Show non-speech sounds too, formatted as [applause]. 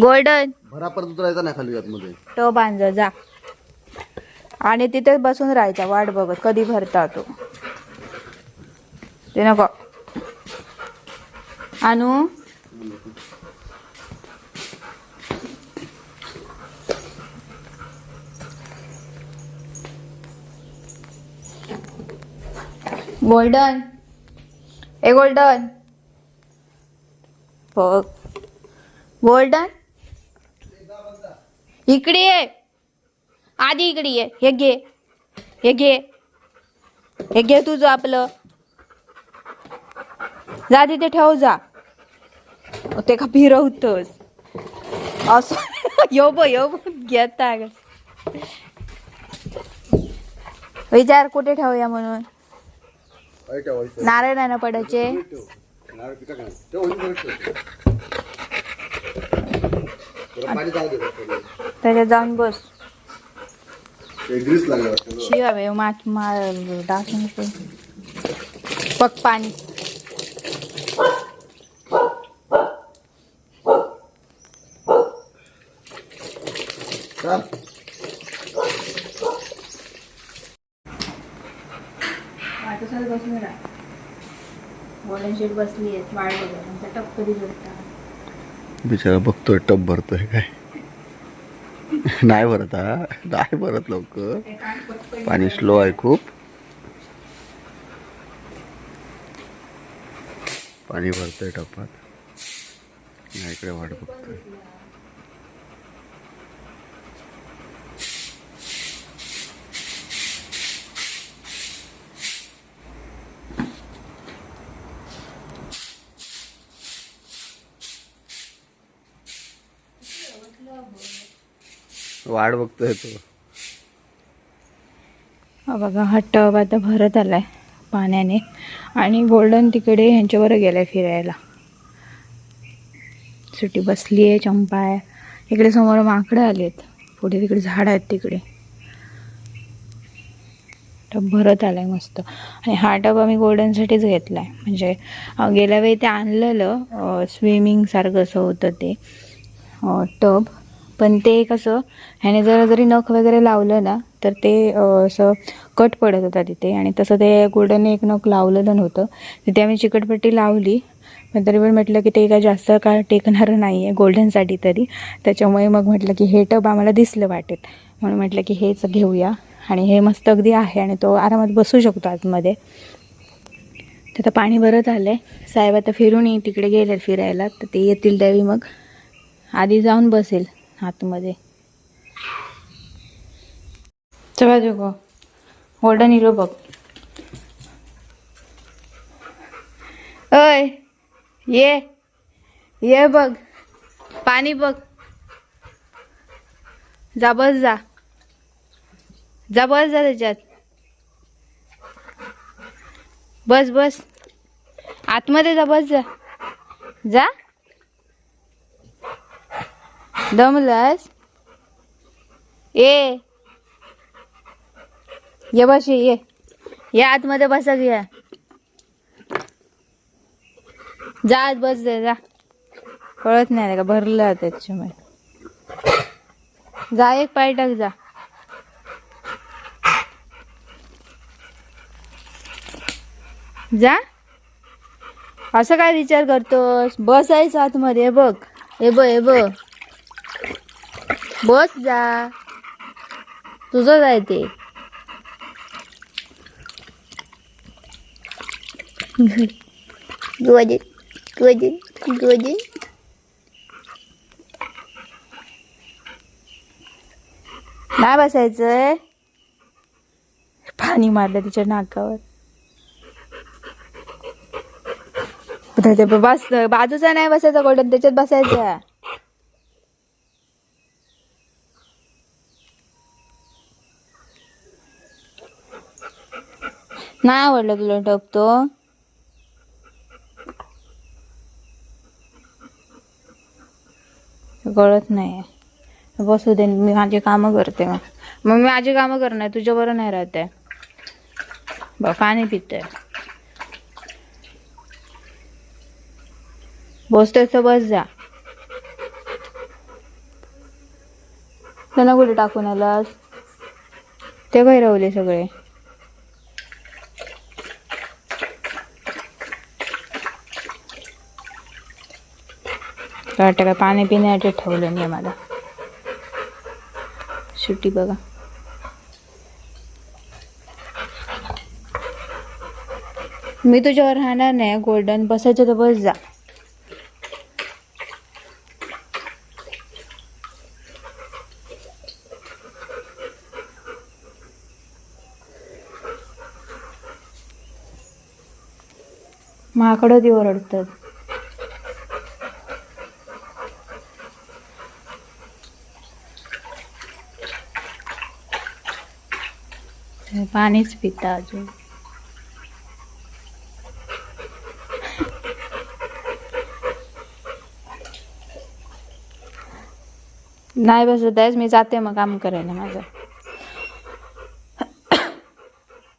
Golden. भरा परत उतरायचा नाही खाली आतमध्ये तो बांध जा. आणि तिथेच बसून राहायचा वाट बघत कधी भरता तो. ते नको. आणू गोल्डन. ए गोल्डन. बघ. गोल्डन? इकडे ये. आधी इकडे ये. हे घे. हे घे. हे घे तुझं आपलं. जा तिथे ठेव जा. ते का फिरवतोस? असं. [laughs] यो बो यो घेता. विचार कुठे ठेवूया म्हणून? नारळ नाही? ना पडायचे ठेव. नारळ पिठा काय? ठेव, वही परत ठेव. जरा पाणी जाऊ दे बघ थोडं. त्याच्यात जाऊन बस. ते ग्रीस लागलं वाटतं गं. शिवा बे मात मार टाकून. बघ पाणी. बसली आहेत वाळ वगैरे टप कधी जोडता बिचारा बघतोय टप भरतोय काय. नाही भरत हा. नाही भरत लवकर. पाणी स्लो आहे खूप. पाणी भरतंय टपात. नाही इकडे वाट बघतोय. वाढ बघतोय तो. हा बघा हा टब आता भरत आलाय पाण्याने. आणि गोल्डन तिकडे ह्यांच्यावर गेलाय फिरायला. सुटी बसली आहे चंपा आहे इकडे समोर माकडं आलेत. पुढे तिकडे झाड आहेत तिकडे. टब भरत आलाय मस्त. आणि हा टब आम्ही गोल्डनसाठीच घेतला आहे म्हणजे गेल्या वेळी ते आणलेलं स्विमिंग सारखं असं होतं ते टब. पण ते कसं ह्याने जर जरी नख वगैरे लावलं ना तर ते असं कट पडत होता तिथे. आणि तसं ते गोल्डनने एक नख लावलेलं नव्हतं तिथे आम्ही चिकटपट्टी लावली पण तरी पण म्हटलं की ते काय जास्त काळ टेकणारं नाही आहे गोल्डनसाठी तरी. त्याच्यामुळे मग म्हटलं की हे टब आम्हाला दिसलं वाटेत. म्हणून म्हटलं की हेच घेऊया. आणि हे मस्त अगदी आहे आणि तो आरामात बसू शकतो आतमध्ये. तर आता पाणी भरत आलं आहे साहेब आता फिरून तिकडे गेले फिरायला. तर ते येतील त्यावेळी मग. आधी जाऊन बसेल. आतमध्ये चला जोगो. गोल्डन हिरो बघ. अय ये ये बघ. पाणी बघ. जा बस जा. जा बस जा त्याच्यात. बस बस. आतमध्ये जा बस जा. जा. दमलास ये ये बशी ये या आतमध्ये बसा घ्या जा आत बस दे जा कळत नाही का भरलं त्याच्यामुळे जा एक पाय टाक जा जा असं काय विचार करतोस बसायचं आतमध्ये हे बघ हे बघ हे बघ बस जा. तुझंच आहे ते. गोदी गोदी गोदी नाही बसायचंय? पाणी मारलं तिच्या नाकावर. बस बाजूचा नाही बसायचा गोल्डन त्याच्यात बसायचा. नाही आवडलं तुला टप तो. कळत नाही. बसू दे मी माझी कामं करते मग. मग मी माझी कामं करणार तुझ्या बरं नाही राहते बा पाणी पिते बसतोय तर बस जा. त्यांना कुठे टाकून आलास. ते काही रावले सगळे? वाटतं का पाणी पिण्यासाठी ठेवलं नाही मला. सुट्टी बघा. मी तुझ्यावर राहणार नाही गोल्डन बसायचं तर बस जा. माकडं ती ओरडतात. पाणीच पिता अजून. नाही बसत आहेस मी जाते मग काम करायला माझं.